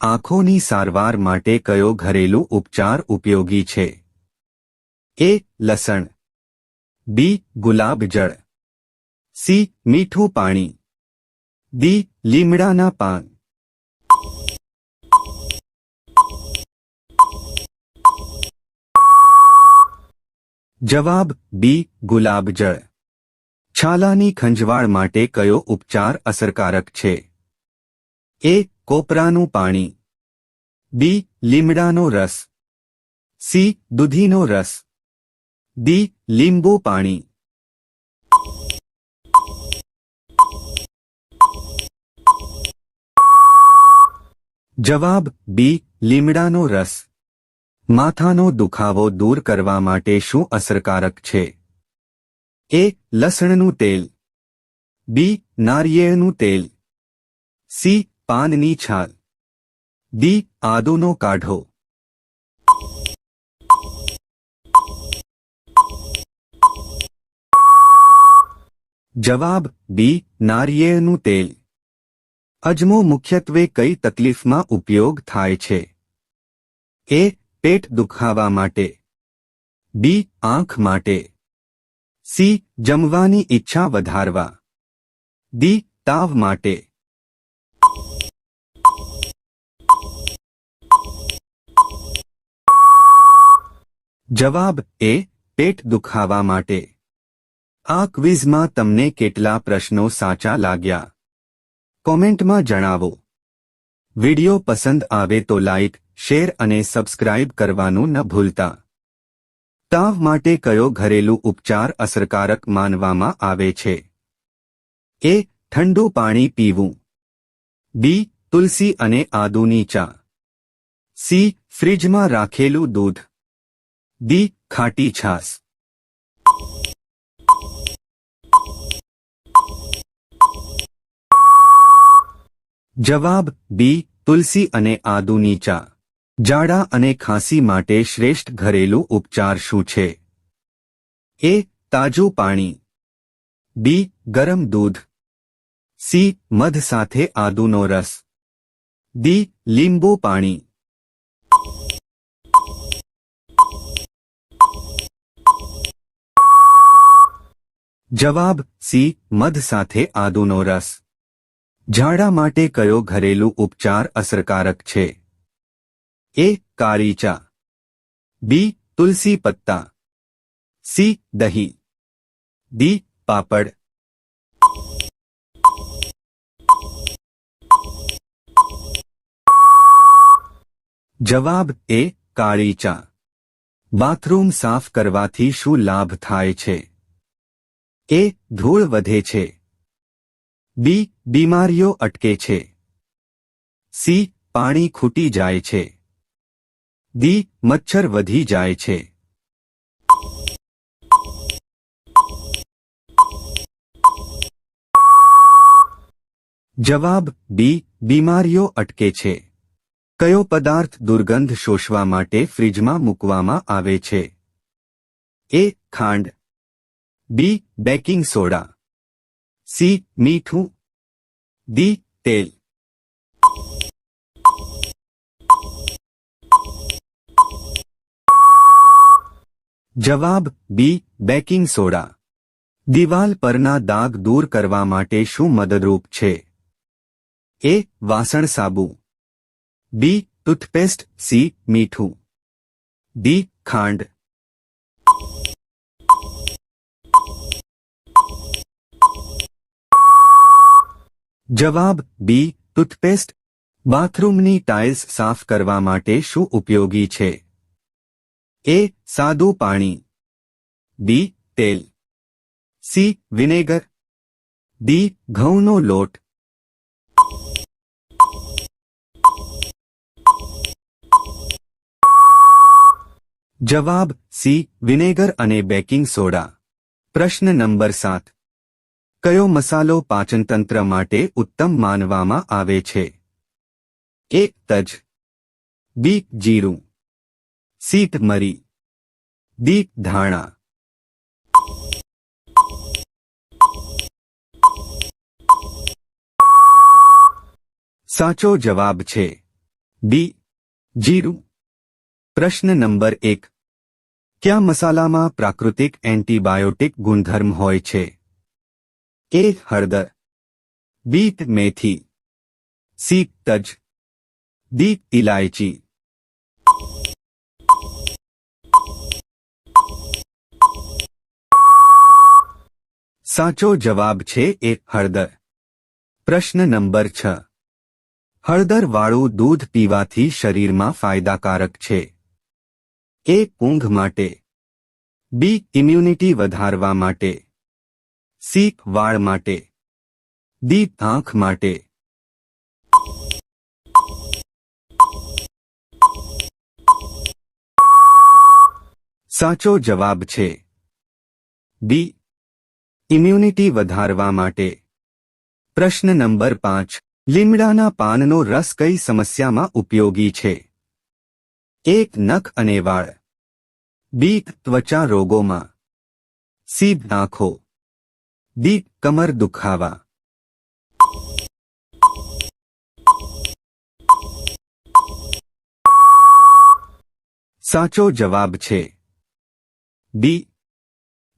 આંખોની સારવાર માટે કયો ઘરેલું ઉપચાર ઉપયોગી છે? એ, લસણ. બી ગુલાબજળ સી, મીઠું પાણી. ડી, લીમડાના પાન. જવાબ, બી ગુલાબજળ છાલાની ખંજવાળ માટે કયો ઉપચાર અસરકારક છે? એ કોપરાનું પાણી. બી, લીમડાનો રસ. સી, દૂધીનો રસ. ડી, લીંબુ પાણી. જવાબ, બી, લીમડાનો રસ. માથાનો દુખાવો દૂર કરવા માટે શું અસરકારક છે? એ, લસણનું તેલ. બી, નારિયેળનું તેલ. સી પાનની છાલ. ડી આદુનો કાઢો. જવાબ, બી, નારિયેળનું તેલ. અજમો મુખ્યત્વે કઈ તકલીફમાં ઉપયોગ થાય છે? એ, પેટ દુખાવા માટે. બી, આંખ માટે. સી, જમવાની ઈચ્છા વધારવા. ડી, તાવ માટે. જવાબ એ, પેટ દુખાવા માટે. આ ક્વિઝમાં તમને કેટલા પ્રશ્નો સાચા લાગ્યા? કોમેન્ટમાં જણાવો. વિડિયો પસંદ આવે તો લાઇક શેર અને સબસ્ક્રાઇબ કરવાનું ન ભૂલતા. તાવ માટે કયો ઘરેલું ઉપચાર અસરકારક માનવામાં આવે છે? એ, ઠંડુ પાણી પીવું. બી, તુલસી અને આદુની ચા. સી, ફ્રિજમાં રાખેલું દૂધ. ડી ખાટી છાસ. જવાબ બી, તુલસી અને આદુની ચા. જાડા અને ખાંસી માટે શ્રેષ્ઠ ઘરેલું ઉપચાર શું છે? એ, તાજું પાણી. બી, ગરમ દૂધ. સી, મધ સાથે આદુનો રસ. ડી, લીંબુ પાણી. જવાબ સી, મધ સાથે આદુનો રસ. ઝાડા માટે કયો ઘરેલું ઉપચાર અસરકારક છે? એ કાળી ચા. બી, તુલસી પત્તા. સી, દહીં. ડી, પાપડ. જવાબ એ કાળી ચા. બાથરૂમ સાફ કરવાથી શું લાભ થાય છે? એ ધૂળ વધે છે. બી, બીમારીઓ અટકે છે. સી, પાણી ખૂટી જાય છે. દી મચ્છર વધી જાય છે. જવાબ બી, બીમારીઓ અટકે છે. કયો પદાર્થ દુર્ગંધ શોષવા માટે ફ્રિજમાં મૂકવામાં આવે છે? એ, ખાંડ. બી બેકિંગ સોડા સી મીઠું ડી તેલ જવાબ બી બેકિંગ સોડા દિવાલ પરના દાગ દૂર કરવા માટે શું મદદરૂપ છે? એ વાસણ સાબુ. બી ટૂથપેસ્ટ સી મીઠું. ડી ખાંડ. જવાબ બી, ટૂથપેસ્ટ. બાથરૂમની ટાઇલ્સ સાફ કરવા માટે શું ઉપયોગી છે? એ, સાદું પાણી. બી, તેલ. C, vinegar. ડી, ઘઉંનો લોટ. જવાબ સી, વિનેગર અને બેકિંગ સોડા. પ્રશ્ન નંબર સાત. કયો મસાલો પાચનતંત્ર માટે ઉત્તમ માનવામાં આવે છે? એક તજ. બી, જીરું. સીત મરી દીપ ધાણા. સાચો જવાબ છે ડી, જીરું. પ્રશ્ન નંબર એક. કયા મસાલામાં પ્રાકૃતિક એન્ટીબાયોટિક ગુણધર્મ હોય છે? એ હળદર બી મેથી. સી તજ. દી ઇલાયચી સાચો જવાબ છે એ હળદર પ્રશ્ન નંબર છ. હળદરવાળું દૂધ પીવાથી શરીરમાં ફાયદાકારક છે. એ ઊંઘ માટે? બી ઇમ્યુનિટી વધારવા માટે. સી વાળ માટે. ડી આંખ માટે. સાચો જવાબ છે. બી. ઇમ્યુનિટી વધારવા માટે. પ્રશ્ન નંબર પાંચ. લીમડાના પાનનો રસ કઈ સમસ્યામાં ઉપયોગી છે? એક, નખ અને વાળ. બી, ત્વચા રોગોમાં. સી આંખો ડી કમર દુખાવા. સાચો જવાબ છે. ડી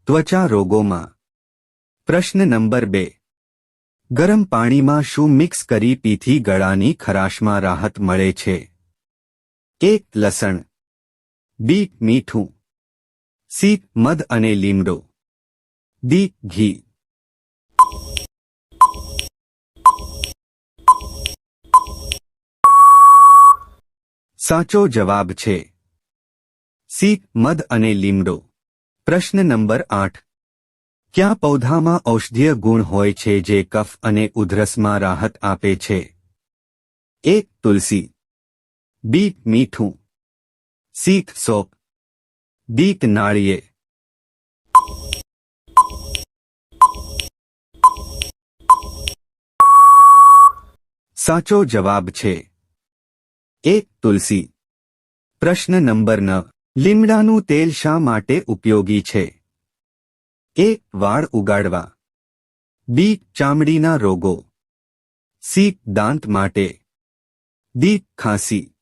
ત્વચા રોગોમાં. પ્રશ્ન નંબર બે. ગરમ પાણીમાં શું મિક્સ કરી પીથી ગળાની ખરાશમાં રાહત મળે છે? એક, લસણ. બી, મીઠું. સી, મધ અને લીમડો. ડી, ઘી. સાચો જવાબ છે. સી, મધ અને લીમડો. પ્રશ્ન નંબર આઠ. ક્યાં પૌધામાં ઔષધીય ગુણ હોય છે જે કફ અને ઉધરસમાં રાહત આપે છે? એક તુલસી. બી, મીઠું. C, shop. ડી નાળીએ સાચો જવાબ છે. એક તુલસી. પ્રશ્ન નંબર નવ. લીમડાનું તેલ શા માટે ઉપયોગી છે? એ વાળ ઉગાડવા. બી ચામડીના રોગો. સી દાંત માટે. દી ખાંસી.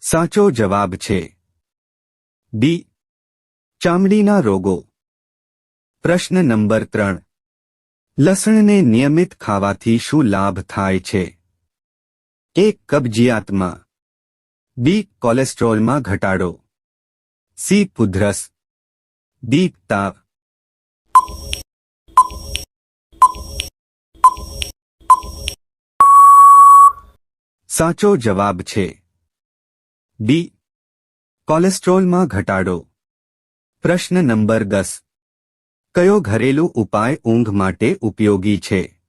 સાચો જવાબ છે. ડી. ચામડીના રોગો. પ્રશ્ન નંબર ત્રણ. લસણને નિયમિત ખાવાથી શું લાભ થાય છે? એક કબજિયાતમાં. બી, કોલેસ્ટ્રોલમાં ઘટાડો. સી, પુધરસ. ડી, તાવ. સાચો જવાબ છે. ડી કોલેસ્ટ્રોલમાં ઘટાડો. પ્રશ્ન નંબર દસ. કયો ઘરેલું ઉપાય ઊંઘ માટે ઉપયોગી છે?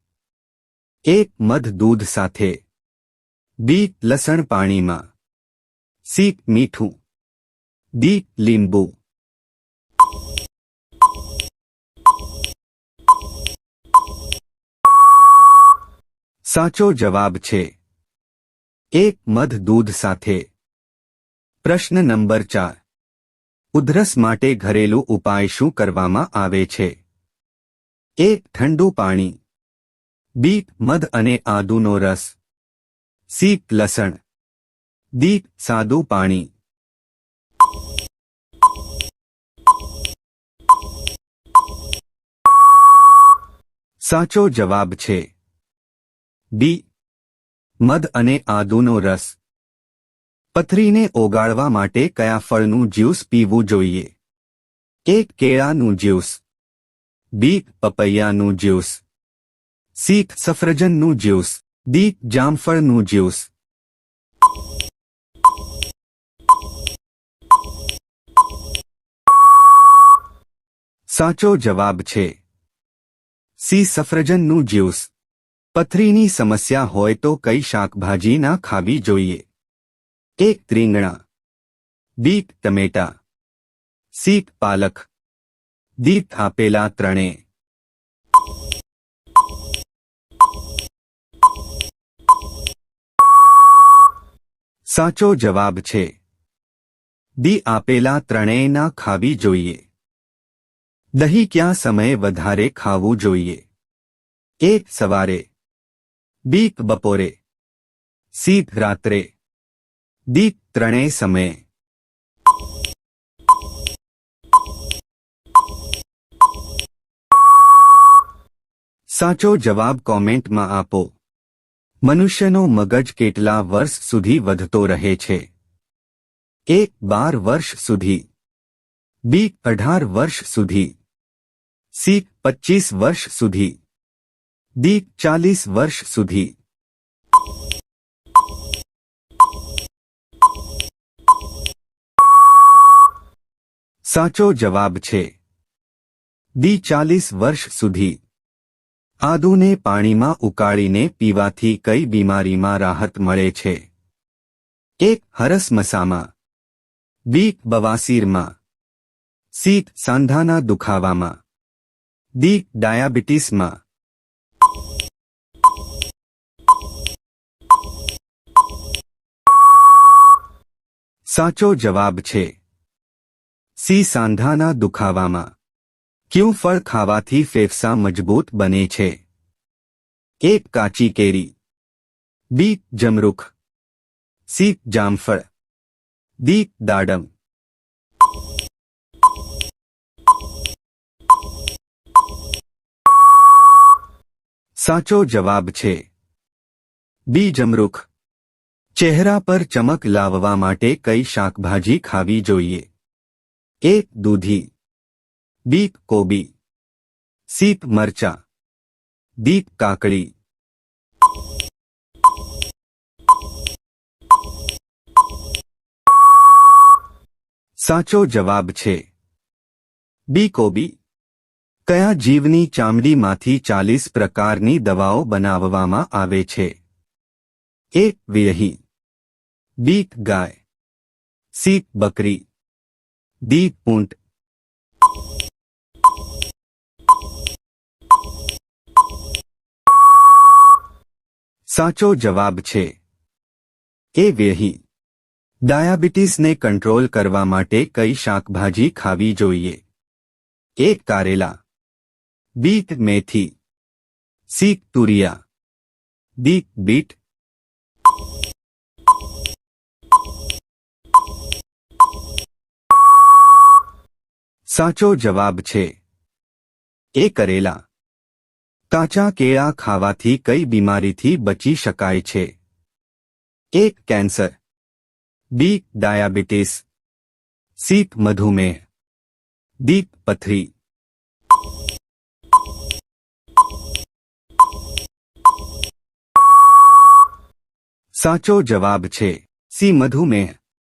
એક મધ, દૂધ સાથે. બી, લસણ પાણીમાં. સી, મીઠું. દી લીંબુ. સાચો જવાબ છે. એક મધ, દૂધ સાથે. પ્રશ્ન નંબર ચાર. ઉધરસ માટે ઘરેલું ઉપાય શું કરવામાં આવે છે? એક ઠંડુ પાણી. બી, મધ અને આદુનો રસ. સી, લસણ. દી સાદું પાણી. સાચો જવાબ છે. ડી, મધ અને આદુનો રસ. પથરીને ઓગાળવા માટે કયા ફળનું જ્યુસ પીવું જોઈએ? એક કેળાનું જ્યુસ? બી પપૈયાનું જ્યુસ? સી સફરજનનું જ્યુસ? ડી જામફળનું જ્યુસ? સાચો જવાબ છે. સી સફરજનનું જ્યુસ? પથરીની સમસ્યા હોય તો કઈ શાકભાજી ના ખાવી જોઈએ? એક ત્રીંગણા. બી ટમેટા. સી પાલક. દી થાપેલા ત્રણે. સાચો જવાબ છે. દી આપેલા ત્રણેયના ખાવી જોઈએ. દહીં ક્યાં સમયે વધારે ખાવું જોઈએ? એક સવારે. બીક બપોરે. સીધ રાત્રે. દી ત્રણેય સમયે. સાચો જવાબ કોમેન્ટમાં આપો. મનુષ્યનો મગજ કેટલા વર્ષ સુધી વધતો રહે છે? એક બાર વર્ષ સુધી. બી અઢાર વર્ષ સુધી. સી પચીસ વર્ષ સુધી. દી ચાલીસ વર્ષ સુધી. સાચો જવાબ છે. દી ચાલીસ વર્ષ સુધી. આદુને પાણીમાં ઉકાળીને પીવાથી કઈ બીમારીમાં રાહત મળે છે? એક હરસમસામાં. બી બવાસીરમાં. સી સાંધાના દુખાવામાં. દી ડાયાબિટીસમાં. સાચો જવાબ છે. સી સાંધાના દુખાવામાં ક્યું ફળ ખાવાથી ફેફસા મજબૂત બને છે એક કાચી કેરી બી જમરૂખ સી જામફળ દી દાડમ સાચો જવાબ છે બી જમરૂખ ચહેરા પર ચમક લાવવા માટે કઈ શાકભાજી ખાવી જોઈએ એક દૂધી. બી કોબી. સીપ મરચા. દીપ કાકડી. સાચો જવાબ છે. બી કોબી. કયા જીવની ચામડીમાંથી ચાલીસ પ્રકારની દવાઓ બનાવવામાં આવે છે? એ, વિરહી. બી ગાય. સી બકરી. દી ઊંટ સાચો જવાબ છે. એ વેહી ડાયાબિટીસને કંટ્રોલ કરવા માટે કઈ શાકભાજી ખાવી જોઈએ? એક કારેલા. બીટ મેથી. સી તુરિયા. દી બીટ સાચો જવાબ છે એ કરેલા કાચા કેળા ખાવાથી કઈ બીમારીથી બચી શકાય છે એક કેન્સર બી ડાયાબિટીસ સી મધુમેહ દી પથરી સાચો જવાબ છે સી મધુમેહ